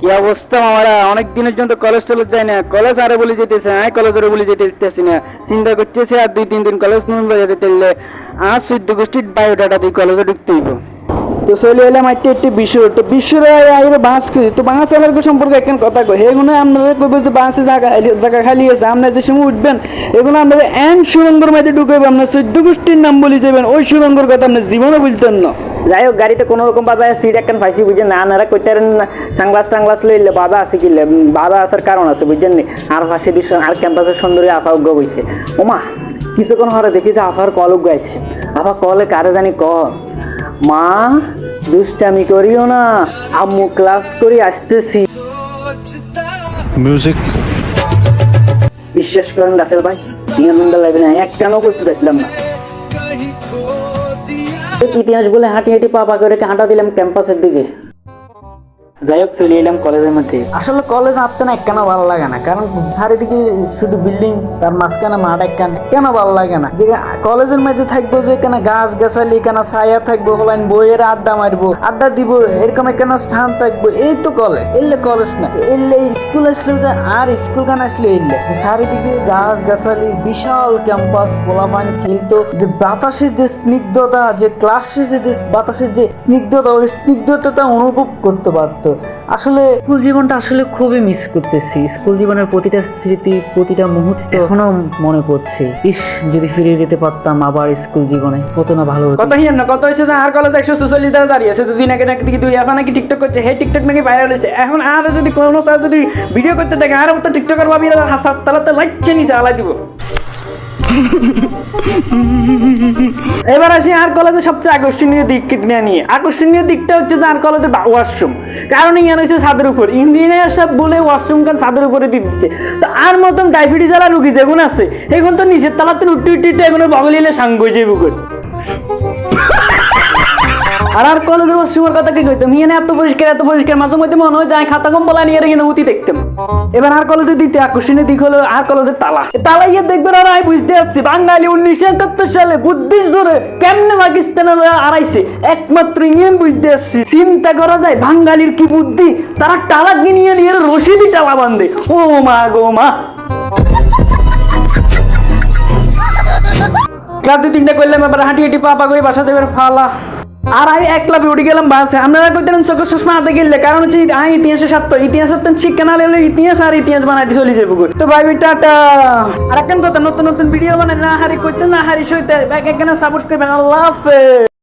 কি অবস্থা মামারা? অনেক দিনের জন্য কলেজ টলেজ যায় না। কলেজ আরে বলে যেতেছে হ্যাঁ কলেজ আরে বলে যেতে দিতেছি না। চিন্তা করতেছে আর দুই, তিন দিন কলেজ নুন বাজাতে তেললে আর চোদ্দ গোষ্ঠীর বায়োডাটা দিয়ে কলেজে ঢুকতে হইব। তো চলে এলাম একটা একটি বিশ্ব তো বিশ্বের আইরে বাঁশ খুঁজি তো বাঁশ এলাকা সম্পর্কে একখান কথা কই এগুলো আপনারা কইবে যে বাঁশে জায়গা জায়গা খালি আছে। আপনারা যে সময় উঠবেন, এগুলো আপনারা এন সুরঙ্গর মধ্যে ঢুকাইবে আপনার চোদ্দ গোষ্ঠীর নাম বলে যাবেন। ওই সুরঙ্গর কথা আপনার জীবনে বুঝতেন না। যাই হোক গাড়িতে কোনো রকম ভাবে সিট একখান ফাইসি বুঝে না নারা কইতারেন সাংগ্লাস টাংলাস লইলে বাবা আছে কিলে বাবা আসার কারণ আছে বুঝছেন নি? আর পাশে দৃশ্য আর ক্যাম্পাসের সুন্দরী আফা উগ্র বইছে ওমা কিছুক্ষণ হরে দেখি যে আফার কল উগ্র আসছে আফা কলে কারে জানি ক? মা দুষ্টামি করিও না আম্মু ক্লাস করে আসতেছি। Music. বিশ্বাস করেন রাসেল ভাই নিয়ন্ত্রণ লাগবে না এক কেন করতে চাইছিলাম না। ইতিহাস বলে হাঁটি হাঁটি পা পা করে হাঁটা দিলাম ক্যাম্পাসের দিকে। যাই হোক, চলে এলাম কলেজের মধ্যে। আসলে কলেজ আসতে না কেন ভালো লাগে না? কারণ চারিদিকে শুধু বিল্ডিং, তার মাঝখানে মাঠ একখান, কেন ভালো লাগে না? যে কলেজের মধ্যে থাকব যে কেন গাছ গাছালি কেন ছায়া থাকব হলাইন বইয়ের আড্ডা মারবো, আড্ডা দিব, এরকম এখানে স্থান থাকব, এই তো কলেজ। এলে কলেজ না, এলে স্কুল আসলে যে আর স্কুল গান আসলে এলে। চারিদিকে গাছ গাছালি বিশাল ক্যাম্পাস, পোলাপান খেলতো যে বাতাসের যে স্নিগ্ধতা, যে ক্লাস শেষে যে বাতাসের যে স্নিগ্ধতা, ওই স্নিগ্ধতাটা অনুভব করতে পারতো আসলে স্কুল জীবনটা আসলে খুবই মিস করতেছি। স্কুল জীবনের প্রতিটা স্মৃতি প্রতিটা মুহূর্ত এখনও মনে পড়ছে। ইস যদি ফিরে যেতে পারতাম আবার স্কুল জীবনে কত না ভালো কত হিয়ান না কত হয়েছে যে আর কলেজ একশো চল্লিশ টাকা দাঁড়িয়ে আছে দুদিন আগে নাকি দুই এখন নাকি টিকটক করছে হে টিকটক নাকি ভাইরাল হয়েছে। এখন আর যদি কোনো স্যার যদি ভিডিও করতে দেখে আর তো টিকটকের ভাবি হাস হাস তালাতে লাইচ্ছে নিচে আলাই দিব। এবার আসি আর কলেজের সবচেয়ে আকর্ষণীয় দিক নিয়ে নিয়ে? আকর্ষণীয় দিকটা হচ্ছে যে আর কলেজের ওয়াশরুম কারণ ইয়ান হচ্ছে ছাদের উপর। ইঞ্জিনিয়ার সব বলে ওয়াশরুম কেন ছাদের উপরে দিয়ে দিচ্ছে? তো আর মতন ডায়াবেটিস যারা রুগী যেগুলো আছে, এখন তো নিচের তালাতে উঠতে উঠতে এগুলো বগলিলে সাঙ্গ করে আর আর কথা কি কইতাম? ইয়ে এত পরিষ্কার এত পরিষ্কার, মাঝে মধ্যে মনে হয় যায় খাতা নিয়ে রেখে উতি দেখতাম। এবার আর কলেজে দিতে আকর্ষণীয় দিক হলো আর তালা। তালা ইয়ে দেখবেন আর আমি বুঝতে আসছি বাঙালি উনিশশো একাত্তর সালে জোরে কেমনে আড়াইছে একমাত্র বুঝতে আসছি চিন্তা করা যায়, বাঙালির কি বুদ্ধি? তারা টালা কিনিয়ে নিয়ে রশিদি টালা বান্ধে ও মা গো মা। ক্লাস দুই তিনটা করলাম, এবার হাঁটি হাঁটি পা পা করে বাসা যাবে ফালা। আর আমি একলা উঠে গেলাম বাসে। আপনারা কইতেন চোখের চশমা হাতে গেলে কারণ হচ্ছে আই ইতিহাসের সাত্য ইতিহাস সাত্য শিক্ষা না লেলে ইতিহাস আর ইতিহাস বানাইতে চলে যাব তো ভাই টাটা। আর এখন কথা, নতুন নতুন ভিডিও বানাই না হারি করতে না হারি সইতে। ব্যাক একখানে সাপোর্ট করবেন। আল্লাহ হাফেজ।